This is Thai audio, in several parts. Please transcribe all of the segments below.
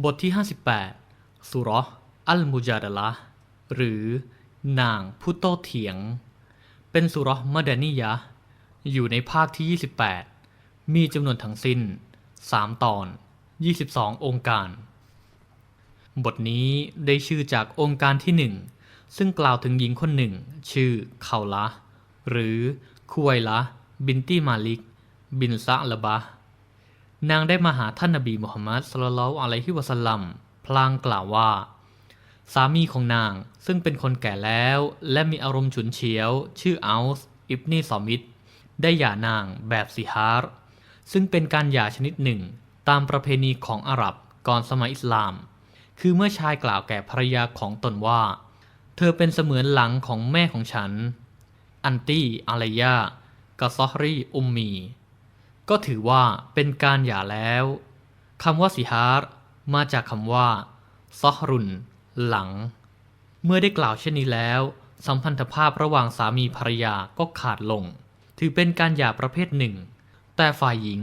บทที่ 58 สุรออัลมุจาดละหรือนางผู้โต้เถียง เป็นสุรอมะดานียะ อยู่ในภาคที่ 28 มีจำนวนทั้งสิ้น 3 ตอน 22 องค์การ บทนี้ได้ชื่อจากองค์การที่หนึ่งซึ่งกล่าวถึงหญิงคนหนึ่ง ชื่อเขาละ หรือคุไวละ บินตี้มาลิก บินซะละบะ นางได้มาหาท่านนบีมุฮัมมัดสลลัลอฮุอะลัยฮิวะสัลลัมพลางกล่าวว่า สามีของนางซึ่งเป็นคนแก่แล้ว และมีอารมณ์ฉุนเฉียว ชื่ออัลส์อิบนีซอมิดได้หย่านางแบบซิฮาร์ซึ่งเป็นการหย่าชนิดหนึ่ง ตามประเพณีของอาหรับก่อนสมัยอิสลาม คือเมื่อชายกล่าวแก่ภรรยาของตนว่า เธอเป็นเสมือนหลังของแม่ของฉัน อันตี้อารยากะซอฮรีอุมมี ก็ถือว่าเป็นการหย่าแล้วคำว่าซิฮาร์มาจากคำว่าซอฮรุน หลัง เมื่อได้กล่าวเช่นนี้แล้ว สัมพันธภาพระหว่างสามีภรรยาก็ขาดลง ถือเป็นการหย่าประเภทหนึ่ง แต่ฝ่ายหญิง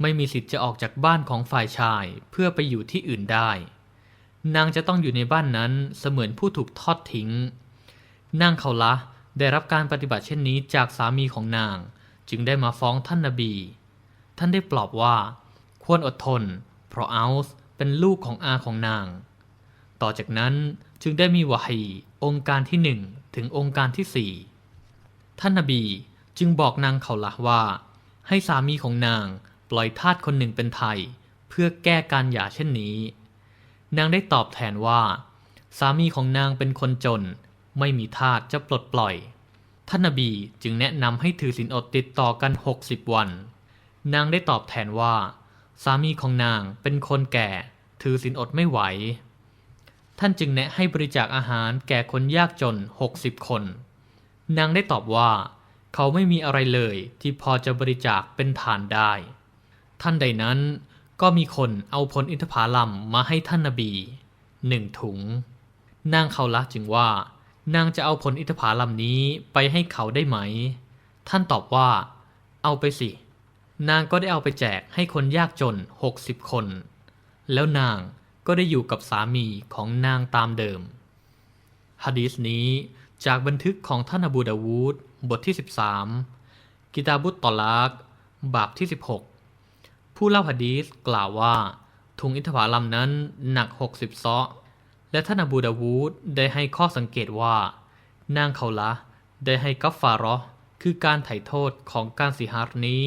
ไม่มีสิทธิ์จะออกจากบ้านของฝ่ายชายเพื่อไปอยู่ที่อื่นได้ นางจะต้องอยู่ในบ้านนั้นเสมือนผู้ถูกทอดทิ้ง นางเขาละได้รับการปฏิบัติเช่นนี้จากสามีของนาง จึงได้มาฟ้องท่านนบี ท่านได้ปลอบว่า ควรอดทน เพราะอัลส์เป็นลูกของอาของนาง ต่อจากนั้นจึงได้มีวะฮีองค์การที่หนึ่งถึงองค์การที่สี่ท่านนบีจึงบอกนางเขาละว่า ให้สามีของนางปล่อยทาสคนหนึ่งเป็นไทย เพื่อแก้การหย่าเช่นนี้ นางได้ตอบแทนว่า สามีของนางเป็นคนจน ไม่มีทาสจะปลดปล่อย ท่านนบีจึงแนะนำให้ถือศีลอดติดต่อกัน 60 วัน นางได้ตอบแทนว่า สามีของนางเป็นคนแก่ ถือศีลอดไม่ไหว ท่านจึงแนะให้บริจาคอาหารแก่คนยากจน 60 คน นางได้ตอบว่า เขาไม่มีอะไรเลยที่พอจะบริจาคเป็นฐานได้ ท่านใดนั้นก็มีคนเอาผลอินทผลัมมาให้ท่านนบีหนึ่งถุง นางเขาละจึงว่า นางจะเอาผลอินทผลัมนี้ไปให้เขาได้ไหม ท่านตอบว่า เอาไปสิ นางก็ได้เอาไปแจกให้คนยากจน 60 คน แล้วนางก็ได้อยู่กับสามีของนางตามเดิมฮะดีษนี้จากบันทึกของท่านอบูดาวูดบทที่ 13 กิตาบุตตอลากบาปที่ 16 ผู้เล่าฮะดีษกล่าวว่าถุงอินทผลัมนั้นหนัก 60 ซอและท่านอบูดาวูดได้ให้ข้อสังเกตว่า นางเขาละได้ให้กัฟฟาร์คือการไถ่โทษของการสิฮารนี้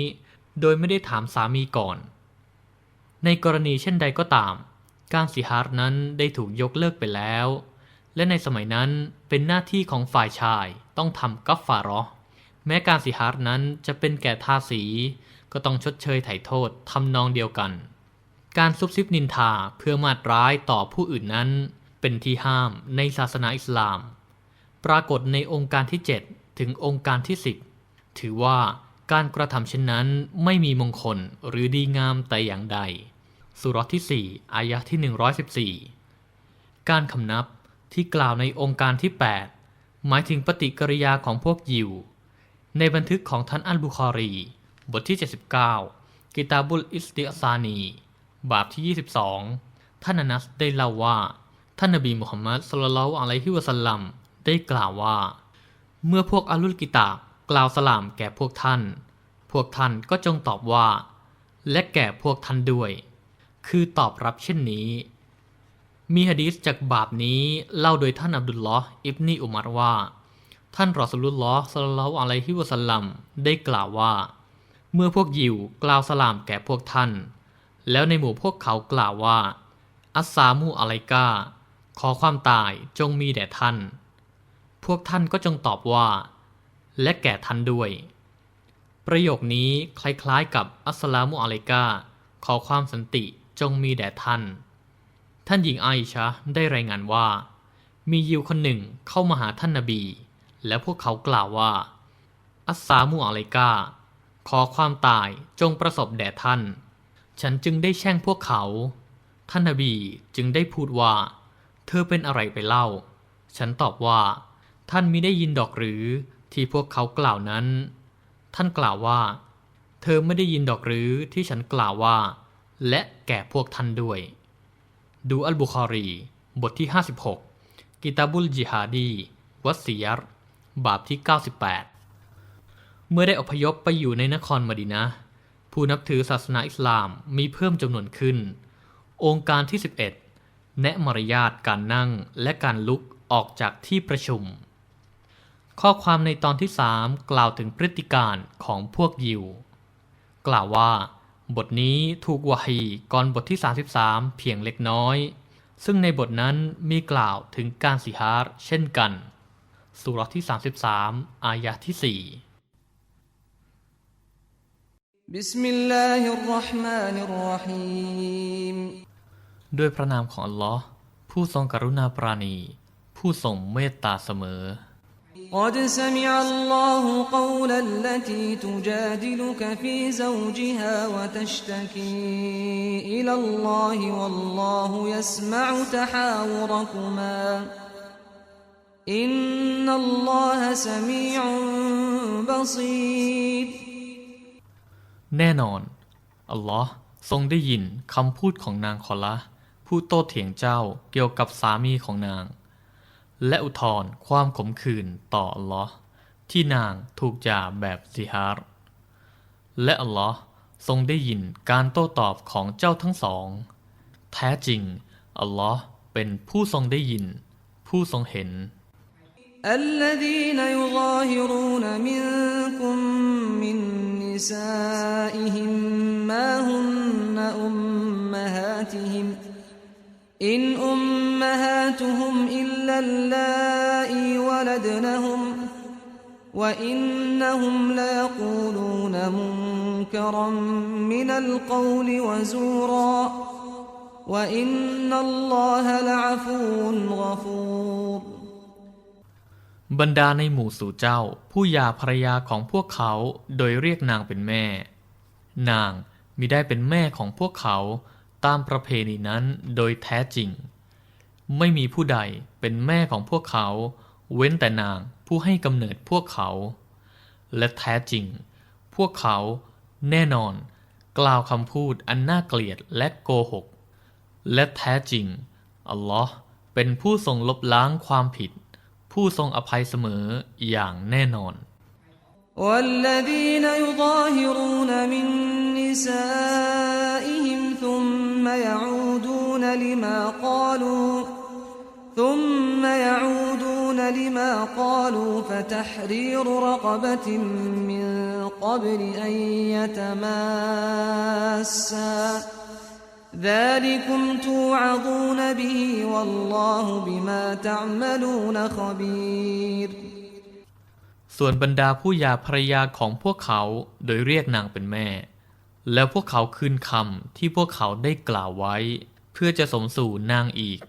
โดยไม่ได้ถามสามีก่อน ในกรณีเช่นใดก็ตาม การสิฮาร์นั้นได้ถูกยกเลิกไปแล้ว และในสมัยนั้นเป็นหน้าที่ของฝ่ายชายต้องทำกัฟฟาราะห์แม้การสิฮาร์นั้นจะเป็นแก่ทาสี ก็ต้องชดเชยไถ่โทษทำนองเดียวกัน การซุบซิบนินทาเพื่อมาดร้ายต่อผู้อื่นนั้น เป็นที่ห้ามในศาสนาอิสลาม ปรากฏในองค์การที่ 7 ถึงองค์การที่ 10 ถือว่า การกระทำเช่นนั้นไม่มีมงคลหรือดีงามแต่อย่างใด สุรที่ 4 อายะที่ 114 การคำนับที่กล่าวในองค์การที่ 8 หมายถึงปฏิกิริยาของพวกยิว ในบันทึกของท่านอัลบุคอรี บทที่ 79 กิตาบุลอิสติอซานี บาปที่ 22 ท่านอนัสได้เล่าว่า ท่านนบีมุฮัมมัดสุลลัลลอฮุอะลัยฮิวะสัลลัมได้กล่าวว่า เมื่อพวกอัลลุลกิตาบ กล่าวสลามแก่พวกท่าน พวกท่านก็จงตอบว่า และแก่พวกท่านด้วย คือตอบรับเช่นนี้ มีฮะดีษจากบาปนี้เล่าโดยท่านอับดุลลอฮ์อิบนีอุมัรว่า ท่านรอสลุลลอฮ์สลลัลอะลัยฮิวะสัลลัมได้กล่าวว่า เมื่อพวกยิวกล่าวสลามแก่พวกท่าน แล้วในหมู่พวกเขากล่าวว่า อัสซามูอะลัยกาขอความตายจงมีแด่ท่าน พวกท่านก็จงตอบว่า และแก่ท่านด้วย ประโยคนี้คล้ายๆกับอัสลามุอะลัยกาขอความสันติจงมีแด่ท่าน ท่านหญิงไอชะได้รายงานว่า มียิวคนหนึ่งเข้ามาหาท่านนาบี และพวกเขากล่าวว่า อัสซามุอะลัยกาขอความตายจงประสบแด่ท่าน ฉันจึงได้แช่งพวกเขา ท่านนาบีจึงได้พูดว่า เธอเป็นอะไรไปเล่า ฉันตอบว่า ท่านมิได้ยินดอกหรือ ที่พวกเขากล่าวนั้น ท่านกล่าวว่า เธอไม่ได้ยินดอกหรือที่ฉันกล่าวว่า และแก่พวกท่านด้วย ดูอัลบุคอรี บทที่ 56 กิตาบุลจิฮาดี วัสซียรบาปที่ 98 เมื่อได้อพยพไปอยู่ในนครมดีนะผู้นับถือศาสนาอิสลามมีเพิ่มจำนวนขึ้น องค์การที่ 11 แนะมารยาทการนั่งและการลุกออกจากที่ประชุม ข้อความในตอนที่ 3 กล่าวถึงพฤติการของพวกยิว กล่าวว่า บทนี้ถูกวะฮีก่อนบทที่ 33 เพียงเล็กน้อย ซึ่งในบทนั้นมีกล่าวถึงการสิฮาร์เช่นกัน สุเราะห์ที่ 33 อายะห์ที่ بسم الله الرحمن الرحيم 4 ด้วยพระนามของอัลลอฮ์ผู้ทรงกรุณาปราณี ผู้ทรงเมตตาเสมอ قد سمع الله قول التي تجادلك في زوجها وتشتكي إلى الله والله يسمع تحاوركما إن الله سميع بصير แน่นอน อัลลอฮ์ทรงได้ยินคำพูดของนางคอละห์ผู้โต้เถียงเจ้าเกี่ยวกับสามีของนาง และอุทธรณ์ความขมขื่นต่ออัลลอฮ์ที่นางถูกจ่าแบบซิฮาร์ และอัลลอฮ์ทรงได้ยินการโต้ตอบของเจ้าทั้งสอง แท้จริง อัลลอฮ์เป็นผู้ทรงได้ยิน ผู้ทรงเห็น الذين يظاهرون منكم من نسائهم ما هن أمهاتهم إن أمهاتهم إلا اللائي ولدنهم وإنهم ليقولون منكرا من القول وزورا وإن الله لعفو غفور บรรดาในหมู่สู่เจ้า ผู้หย่าภรรยาของพวกเขาโดยเรียกนางเป็นแม่ นางมิได้เป็นแม่ของพวกเขา ตามประเพณีนั้นโดยแท้จริง ไม่มีผู้ใดเป็นแม่ของพวกเขา เว้นแต่นางผู้ให้กำเนิดพวกเขา และแท้จริง พวกเขาแน่นอน กล่าวคำพูดอันน่าเกลียดและโกหก และแท้จริง อัลลอฮ์เป็นผู้ทรงลบล้างความผิด ผู้ทรงอภัยเสมออย่างแน่นอน والذين يظاهرون من نسائهم ثم يعودون لما قالوا ثم يعودون لما قالوا فتحرير رقبة من قبل أن يتماسا ذلكم توعظون به والله بما تعملون خبير ส่วนบรรดาผู้หย่าภรรยาของพวกเขาโดยเรียกนางเป็นแม่ แล้วพวกเขาคืนคำที่พวกเขาได้กล่าวไว้ เพื่อจะสมสู่นางอีก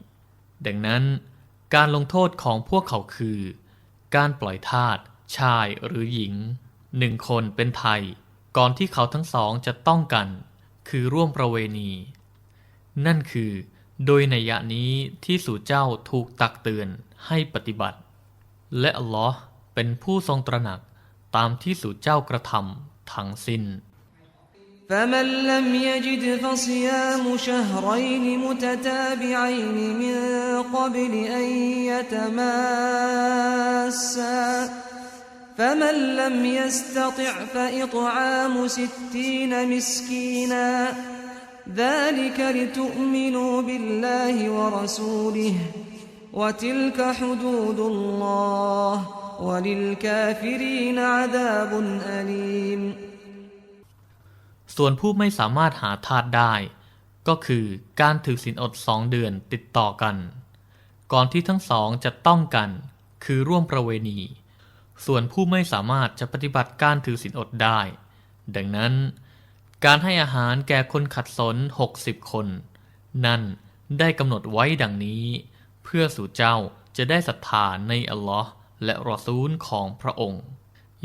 ดังนั้น การลงโทษของพวกเขาคือ การปล่อยทาสชายหรือหญิงหนึ่งคนเป็นไทย ก่อนที่เขาทั้งสองจะต้องกัน คือร่วมประเวณี นั่นคือ โดยในยะนี้ที่สู่เจ้าถูกตักเตือนให้ปฏิบัติ และอัลลอฮ์เป็นผู้ทรงตระหนักตามที่สู่เจ้ากระทำทั้งสิ้น فمن لم يجد فصيام شهرين متتابعين من قبل أن يتماسا. فمن لم يستطع فإطعام ستين مسكينا. ذلك لتؤمنوا بالله ورسوله وتلك حدود الله وللكافرين عذاب أليم. ส่วนผู้ไม่สามารถหาทาสได้ ก็คือการถือศีลอดสองเดือนติดต่อกัน ก่อนที่ทั้งสองจะต้องกัน คือร่วมประเวณี ส่วนผู้ไม่สามารถจะปฏิบัติการถือศีลอดได้ ดังนั้น การให้อาหารแก่คนขัดสน 60 คน นั่นได้กำหนดไว้ดังนี้ เพื่อสู่เจ้าจะได้ศรัทธาในอัลลอฮ์และรอซูลของพระองค์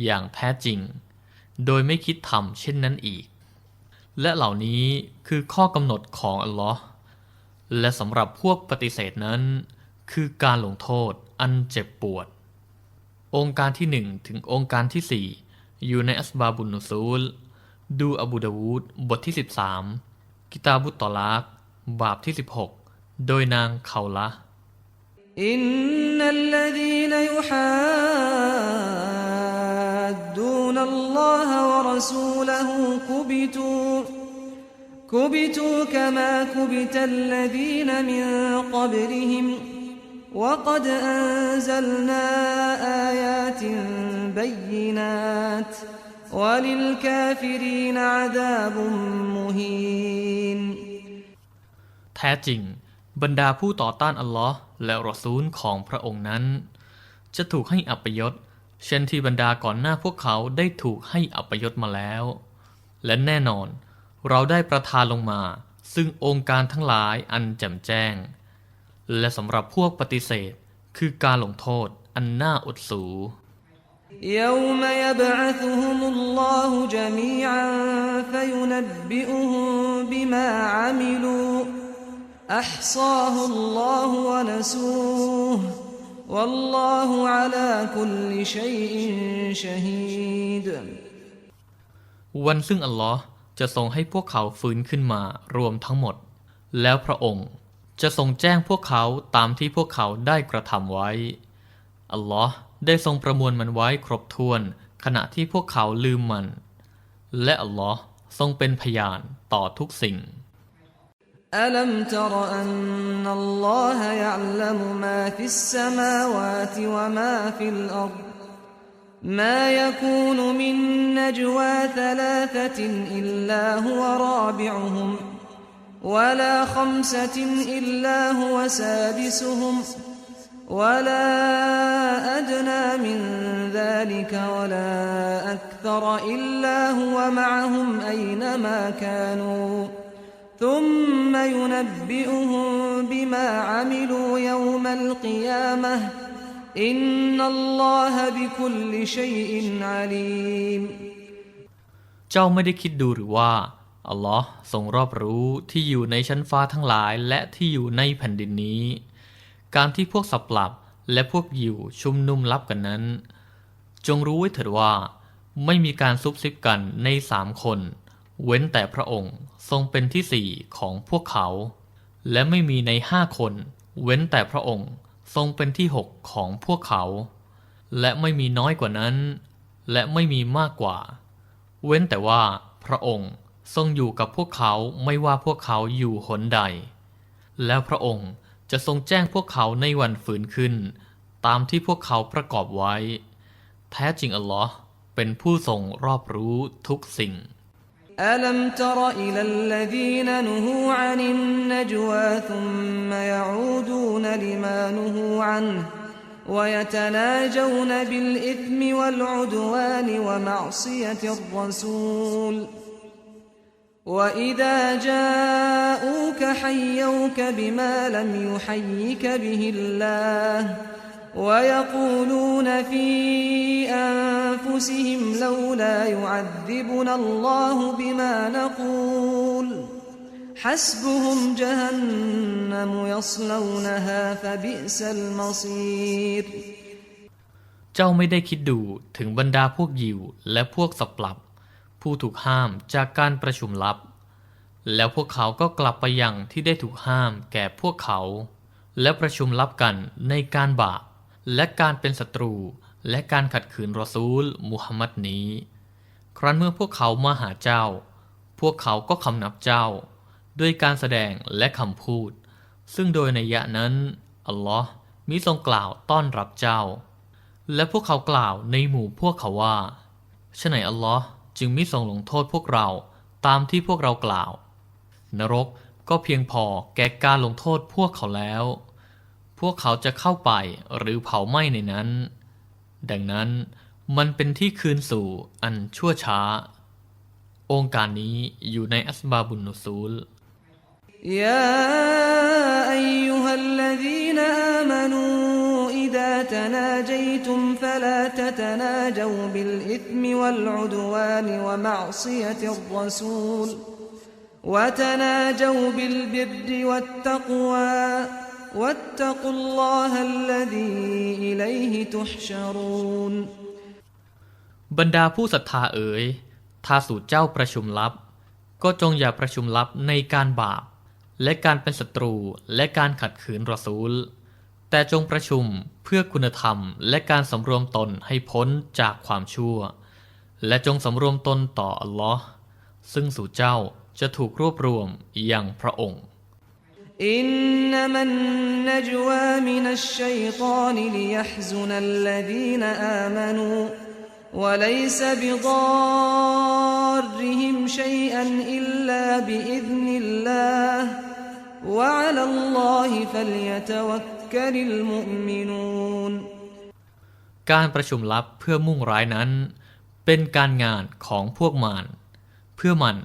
อย่างแท้จริง โดยไม่คิดทำเช่นนั้นอีก และเหล่านี้คือข้อกำหนดของอัลลอฮ์และสำหรับพวกปฏิเสธนั้น คือการลงโทษอันเจ็บปวด องค์การที่หนึ่งถึงองค์การที่สี่อยู่ในอัสบาบุนุซูล ดูอบูดาวูดบทที่ 13 กิตาบุตตอลากบาปที่ 16 โดยนางเขาละอินนัลลดีนยูฮา الله ورسوله كبتوا كبتوا كما كبت الذين من قبلهم وقد أنزلنا آيات بينات وللكافرين عذاب مهين แท้จริง บรรดาผู้ต่อต้านอัลลอฮ์และรอซูลของพระองค์นั้น จะถูกให้อัปยศ เช่นที่บรรดาก่อนหน้าพวกเขาได้ถูกให้อัปยศมาแล้ว และแน่นอน เราได้ประทานลงมา ซึ่งองค์การทั้งหลายอันแจ่มแจ้ง และสำหรับพวกปฏิเสธ คือการลงโทษอันน่าอดสู يوم يبعثهم الله جميعا فينبئهم بما عملوا احصاه الله ونسوه والله على كل شيء شهيد วันซึ่งอัลลอฮ์จะทรงให้พวกเขาฟื้นขึ้นมารวมทั้งหมด แล้วพระองค์จะทรงแจ้งพวกเขาตามที่พวกเขาได้กระทำไว้ อัลลอฮ์ได้ทรงประมวลมันไว้ครบถ้วน ขณะที่พวกเขาลืมมัน และอัลลอฮ์ทรงเป็นพยานต่อทุกสิ่ง ألم تر أن الله يعلم ما في السماوات وما في الأرض؟ ما يكون من نجوى ثلاثة إلا هو رابعهم ولا خمسة إلا هو سادسهم ولا أدنى من ذلك ولا أكثر إلا هو معهم أينما كانوا. ثم ينبئهم بما عملوا يوم القيامة إن الله بكل شيء عليم เจ้าไม่ได้คิดดูหรือว่า อัลลอฮ์ทรงรอบรู้ที่อยู่ในชั้นฟ้าทั้งหลายและที่อยู่ในแผ่นดินนี้ การที่พวกสับปรับและพวกยิวชุมนุมลับกันนั้น จงรู้ไว้เถิดว่า ไม่มีการซุบซิบกันในสามคน เว้นแต่พระองค์ทรงเป็นที่สี่ของพวกเขา และไม่มีในห้าคน เว้นแต่พระองค์ทรงเป็นที่หกของพวกเขา และไม่มีน้อยกว่านั้น และไม่มีมากกว่า เว้นแต่ว่าพระองค์ทรงอยู่กับพวกเขาไม่ว่าพวกเขาอยู่หนใด แล้วพระองค์จะทรงแจ้งพวกเขาในวันฝืนขึ้น ตามที่พวกเขาประกอบไว้ แท้จริงอัลลอฮ์เป็นผู้ทรงรอบรู้ทุกสิ่ง ألم تر إلى الذين نهوا عن النجوى ثم يعودون لما نهوا عنه ويتناجون بالإثم والعدوان ومعصية الرسول. وإذا جاءوك حيوك بما لم يحيك به الله ويقولون في أنفسهم لولا يعذبنا الله بما نقول حسبهم جهنم يصلونها فبئس المصير เจ้าไม่ได้คิดดูถึงบรรดาพวกยิวและพวกสับปรับ ผู้ถูกห้ามจากการประชุมลับ แล้วพวกเขาก็กลับไปยังที่ได้ถูกห้ามแก่พวกเขา และประชุมลับกันในการบาป และการเป็นศัตรู และการขัดขืนรอซูล มุฮัมมัดนี้ ครั้นเมื่อพวกเขามาหาเจ้า พวกเขาก็คำนับเจ้า ด้วยการแสดงและคำพูด ซึ่งโดยในยะนั้น อัลลอฮ์มิทรงกล่าวต้อนรับเจ้า และพวกเขากล่าวในหมู่พวกเขาว่าฉไหนอัลลอฮ์จึงมิทรงลงโทษพวกเราตามที่พวกเรากล่าว นรกก็เพียงพอแก่การลงโทษพวกเขาแล้ว พวกเขาจะเข้าไปหรือเผาไหม้ในนั้น ดังนั้นมันเป็นที่คืนสู่อันชั่วช้า องค์การนี้อยู่ในอัสบาบุนนุซูล يا أيها الذين آمنوا إذا تناجيتم فلا تتناجوا بالإثم والعدوان ومعصية الرسول وتناجوا بالبر والتقوى واتقوا الله الذي إليه تحشرون บรรดาผู้ศรัทธาเอ๋ย ถ้าสู่เจ้าประชุมลับ ก็จงอย่าประชุมลับในการบาป และการเป็นศัตรูและการขัดขืนรอซูล แต่จงประชุมเพื่อคุณธรรมและการสำรวมตนให้พ้นจากความชั่ว และจงสำรวมตนต่ออัลลอฮ์ซึ่งสู่เจ้าจะถูกรวบรวมอย่างพระองค์ إنما النجوى من الشيطان ليحزن الذين آمنوا وليس بضارهم شيئا إلا بإذن الله وعلى الله فليتوكل المؤمنون การประชุมลับเพื่อมุ่งร้ายนั้น เป็นการงานของพวกมารเพื่อมัน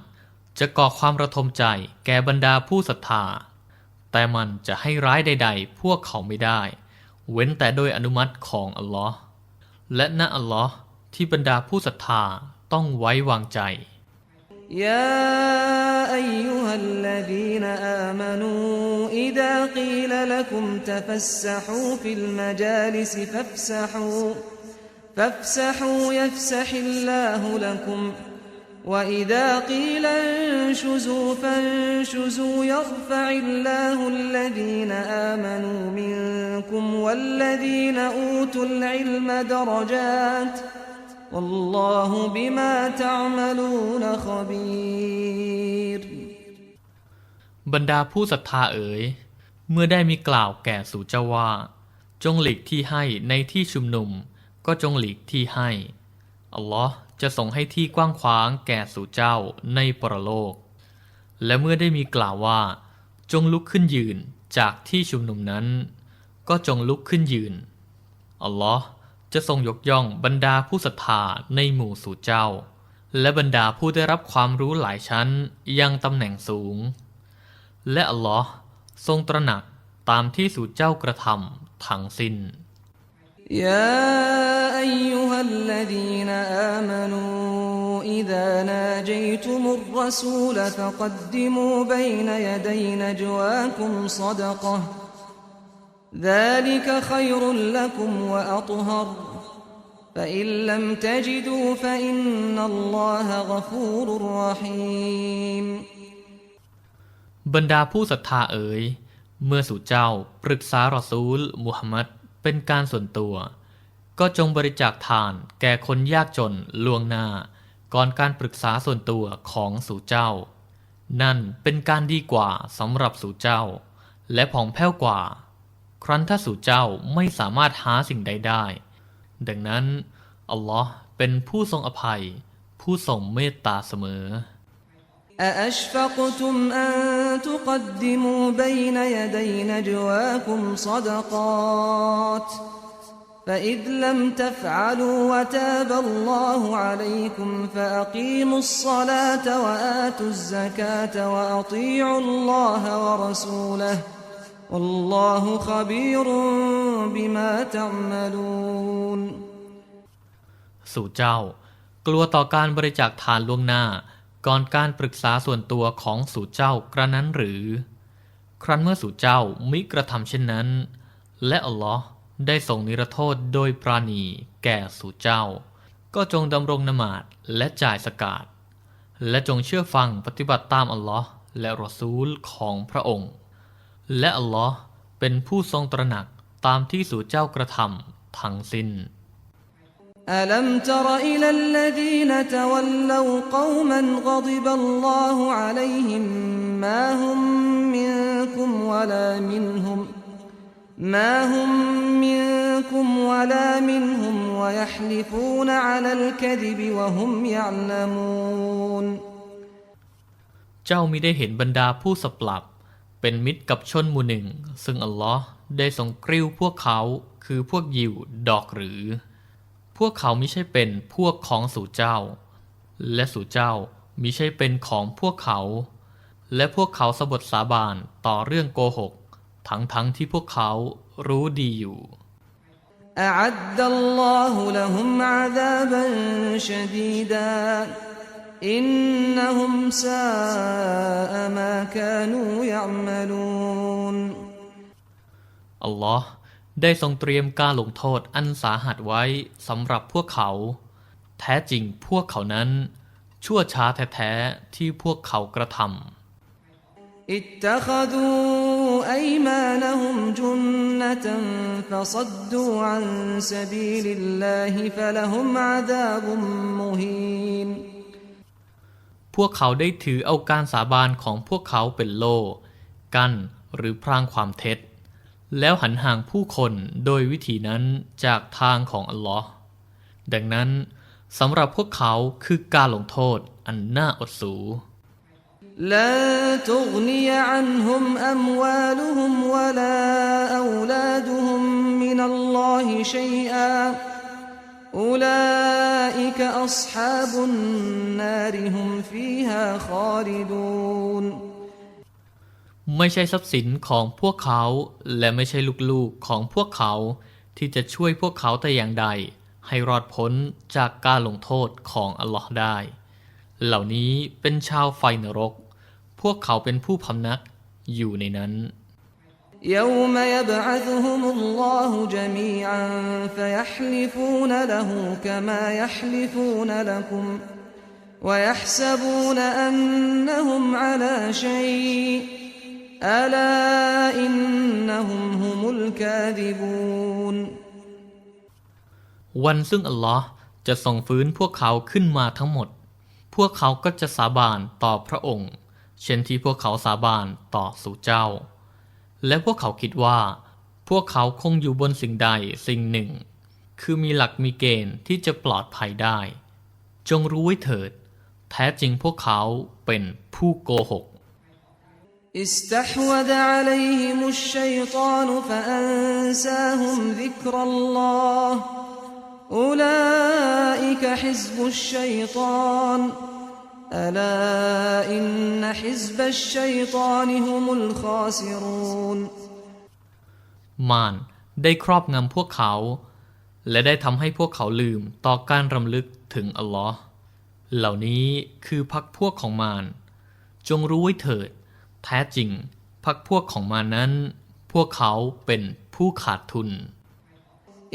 จะก่อความระทมใจแก่บรรดาผู้ศรัทธา แต่มันจะให้ร้ายใด ๆ พวกเขาไม่ได้ เว้นแต่โดยอนุมัติของอัลลอฮ์และณอัลลอฮ์ที่บรรดาผู้ศรัทธาต้องไว้วางใจ يا أيها الذين آمنوا إذا قيل لكم تفسحوا في المجالس فافسحوا فافسحوا يفسح الله لكم وإذا قيل انشزوا فانشزوا يرفع الله الذين آمنوا منكم والذين أوتوا العلم درجات والله بما تعملون خبير บรรดาผู้ศรัทธาเอ๋ย เมื่อได้มีกล่าวแก่สู่เจ้าว่า จงหลีกที่ให้ในที่ชุมนุม ก็จงหลีกที่ให้ อัลลอฮ์ จะทรงให้ที่กว้างขวางแก่สู่เจ้าในปรโลก และเมื่อได้มีกล่าวว่า จงลุกขึ้นยืนจากที่ชุมนุมนั้น ก็จงลุกขึ้นยืน อัลลอฮ์จะทรงยกย่องบรรดาผู้ศรัทธาในหมู่สู่เจ้า และบรรดาผู้ได้รับความรู้หลายชั้นยังตำแหน่งสูง และอัลลอฮ์ทรงตระหนักตามที่สู่เจ้ากระทำทั้งสิ้น يا أيها الذين آمنوا إذا ناجيتم الرسول فقدموا بين يدي نجواكم صدقة ذلك خير لكم وأطهر فإن لم تجدوا فإن الله غفور رحيم บรรดาผู้ศรัทธาเอ๋ย เมื่อสู่เจ้าปรึกษารอซูล มุฮัมมัด เป็นการส่วนตัว ก็จงบริจาคทานแก่คนยากจนล่วงหน้า ก่อนการปรึกษาส่วนตัวของสู่เจ้า นั่นเป็นการดีกว่าสำหรับสู่เจ้า และผ่องแผ้วกว่า ครั้นถ้าสู่เจ้าไม่สามารถหาสิ่งใดได้ ดังนั้นอัลลอฮ์เป็นผู้ทรงอภัย ผู้ทรงเมตตาเสมอ أأشفقتم أن تقدموا بين يدي نجواكم صدقات فإذ لم تفعلوا وتاب الله عليكم فأقيموا الصلاة وآتوا الزكاة وأطيعوا الله ورسوله والله خبير بما تعملون สู่เจ้า กลัวต่อการบริจาคทานล่วงหน้า ก่อนการปรึกษาส่วนตัวของสู่เจ้ากระนั้นหรือ ครั้นเมื่อสู่เจ้ามิกระทำเช่นนั้น และอัลลอฮ์ได้ทรงนิรโทษโดยปราณีแก่สู่เจ้า ก็จงดำรงนมาดและจ่ายสกาดและจงเชื่อฟังปฏิบัติตามอัลลอฮ์และรอซูลของพระองค์ และอัลลอฮ์เป็นผู้ทรงตระหนักตามที่สู่เจ้ากระทำทั้งสิ้น ألم تر إلى الذين تولوا قوما غضب الله عليهم ما هم منكم ولا منهم ما هم منكم ولا منهم ويحلفون على الكذب وهم يعلمون เจ้ามิได้เห็นบรรดาผู้สปรับ เป็นมิตรกับชนหมู่หนึ่ง ซึ่งอัลลอฮ์ได้ทรงกริ้วพวกเขาคือพวกยิวดอกหรือ พวกเขามิใช่เป็นพวกของสู่เจ้า และสู่เจ้ามิใช่เป็นของพวกเขา และพวกเขาสบทสาบานต่อเรื่องโกหก ทั้งทั้งๆที่พวกเขารู้ดีอยู่ أعد الله لهم عذابا شديدا إنهم ساء ما كانوا يعملون อัลลอฮ์ ได้ทรงเตรียมการลงโทษอันสาหัสไว้สำหรับพวกเขา แท้จริงพวกเขานั้น ชั่วช้าแท้ๆที่พวกเขากระทำอิตะคดูอมานะฮุมจุนนตันฟะซดูอันสบีลิลลาฮิฟะละฮุมอาดาบุมมุฮีนพวกเขาได้ถือเอาการสาบานของพวกเขาเป็นโล่ กั้นหรือพรางความเท็จ แล้วหันห่างผู้คนโดยวิธีนั้นจากทางของอัลลอฮ์ดังนั้นสำหรับพวกเขาคือการลงโทษอันน่าอดสู لن تغني عنهم أموالهم ولا أولادهم من الله شيئا أولئك أصحاب النار هم فيها خالدون ไม่ใช่ทรัพย์สินของพวกเขา และไม่ใช่ลูกๆของพวกเขา ที่จะช่วยพวกเขาแต่อย่างใด ให้รอดพ้นจากการลงโทษของอัลลอฮ์ได้ เหล่านี้เป็นชาวไฟนรก พวกเขาเป็นผู้พำนักอยู่ในนั้น يوم يبعثهم الله جميعا فيحلفون له كما يحلفون لكم ويحسبون أنهم على شيء ألا إنهم هم الكاذبون วันซึ่งอัลลอฮ์จะทรงฟื้นพวกเขาขึ้นมาทั้งหมด พวกเขาก็จะสาบานต่อพระองค์ เช่นที่พวกเขาสาบานต่อสู่เจ้า และพวกเขาคิดว่า พวกเขาคงอยู่บนสิ่งใดสิ่งหนึ่ง คือมีหลักมีเกณฑ์ที่จะปลอดภัยได้ จงรู้ไว้เถิด แท้จริงพวกเขาเป็นผู้โกหก استحوذ عليهم الشيطان فأنساهم ذكر الله أولئك حزب الشيطان ألا إن حزب الشيطان هم الخاسرون มารได้ครอบงำพวกเขา และได้ทำให้พวกเขาลืมต่อการรำลึกถึงอัลลอฮ์เหล่านี้คือพักพวกของมารจงรู้ไว้เถิด แท้จริงพักพวกของมานั้น พวกเขาเป็นผู้ขาดทุน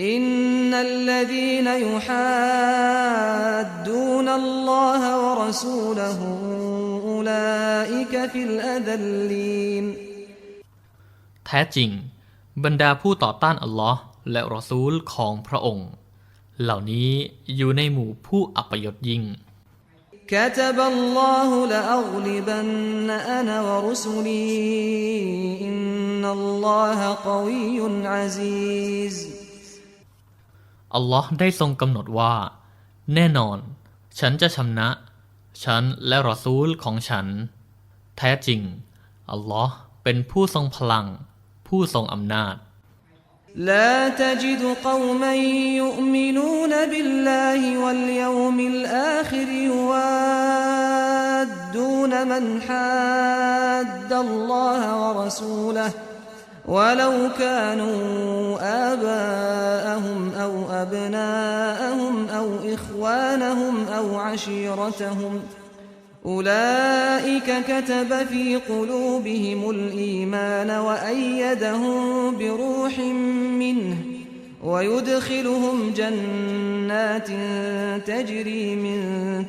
อินนัลลดีนยุฮัดดูนัลลอฮวะรสูลฮูอุลาอิกฟิลอดัลลีนแท้จริง บรรดาผู้ต่อต้านอัลลอฮ์และรอซูลของพระองค์ เหล่านี้อยู่ในหมู่ผู้อัปยศยิ่ง كتب الله لأغلبن أنا ورسلي إن الله قوي عزيز อัลลอฮ์ได้ทรงกำหนดว่า แน่นอน ฉันจะชำนะ ฉันและรอซูลของฉัน แท้จริง อัลลอฮ์เป็นผู้ทรงพลัง ผู้ทรงอำนาจ لا تجد قوما يؤمنون بالله واليوم الآخر يوادون من حاد الله ورسوله ولو كانوا آباءهم أو أبناءهم أو إخوانهم أو عشيرتهم أولئك كتب في قلوبهم الإيمان وأيدهم بروح منه ويدخلهم جنات تجري من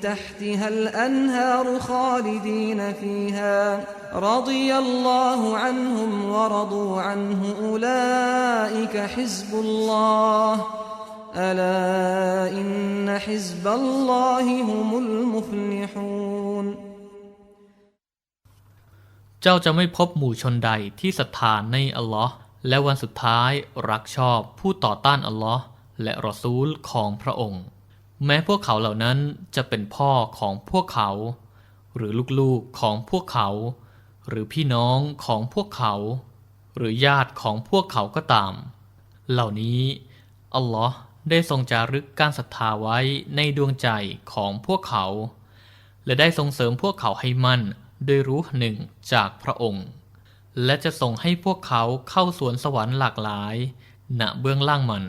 تحتها الأنهار خالدين فيها. رضي الله عنهم ورضوا عنه أولئك حزب الله. ألا إن حزب الله هم المفلحون เจ้าจะไม่พบหมู่ชนใดที่ศรัทธาในอัลลอฮ์และวันสุดท้ายรักชอบผู้ต่อต้านอัลลอฮ์และรอซูลของพระองค์ แม้พวกเขาเหล่านั้นจะเป็นพ่อของพวกเขา หรือลูกๆของพวกเขา หรือพี่น้องของพวกเขา หรือญาติของพวกเขาก็ตาม เหล่านี้อัลลอฮ์ ได้ทรงจารึกการศรัทธาไว้ในดวงใจของพวกเขา และได้ส่งเสริมพวกเขาให้มั่นด้วยรู้หนึ่งจากพระองค์ และจะส่งให้พวกเขาเข้าสวนสวรรค์หลากหลาย ณเบื้องล่างมัน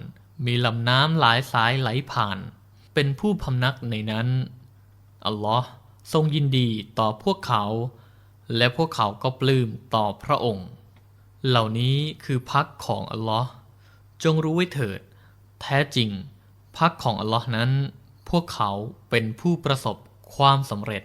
มีลำน้ำหลายสายไหลผ่าน เป็นผู้พำนักในนั้น อัลลอฮ์ทรงยินดีต่อพวกเขา และพวกเขาก็ปลื้มต่อพระองค์ เหล่านี้คือพักของอัลลอฮ์จงรู้ไว้เถิด แท้จริง พักของอัลลอฮ์นั้น พวกเขาเป็นผู้ประสบความสำเร็จ